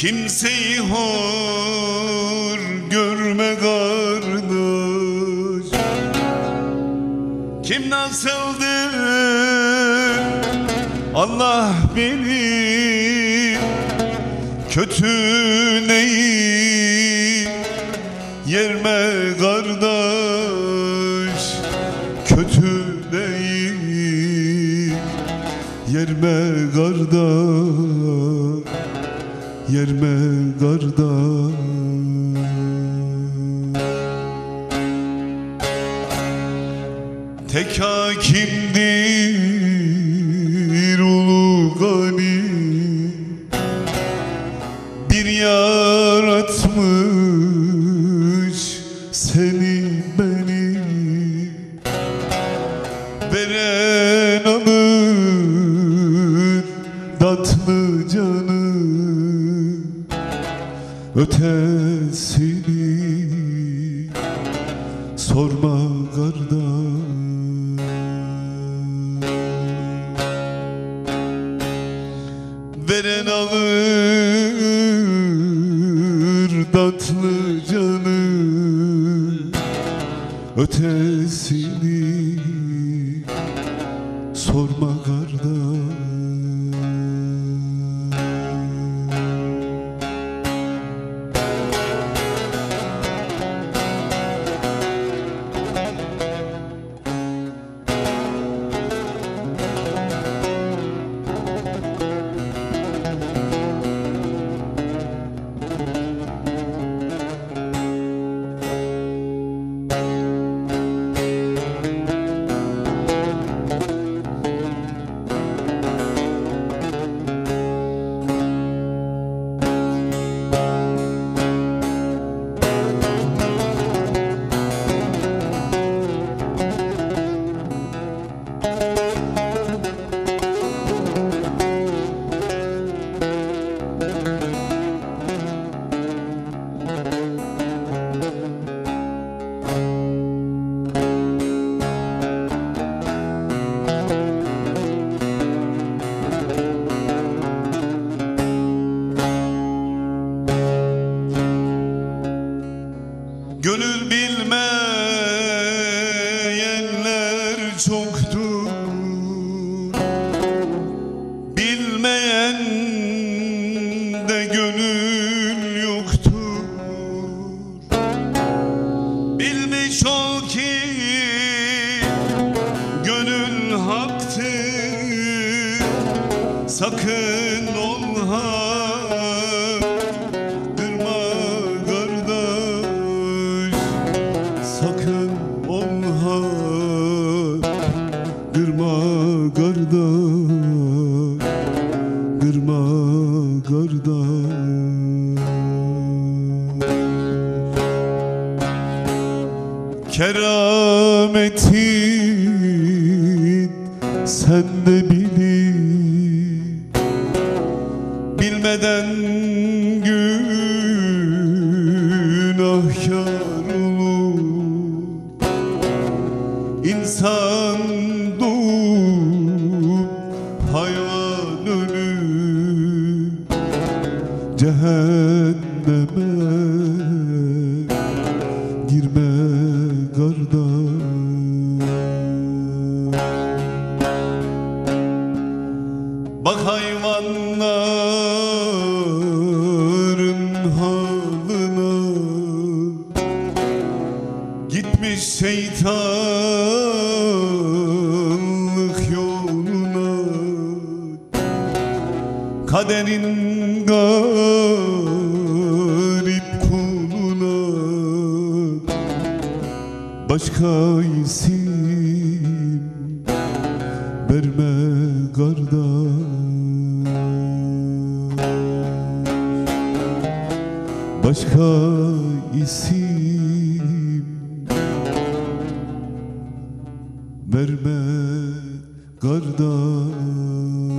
Kimseyi hor görme kardeş. Kim nasıldır Allah bilir. Kötü neyi yerme kardeş? Kötü neyi yerme kardeş Yerme kardeş Tek hakimdir ulu gani? Bir yaratmış seni beni. Veren Ötesini sorma kardeş. Veren alır tatlı canı. Ötesini sorma kardeş ol ki gönül Sakın ol ha Kırma kardeş. Sakın olha Kırma kardeş. Kırma kardeş Kerametin sende bilir Bilmeden günahkar olur İnsan doğup hayvan ölür Cehenneme Bak hayvanların haline Gitmiş şeytanlık yoluna. Kaderin garip kuluna Başka isim verme kardeş Başka isim verme kardeş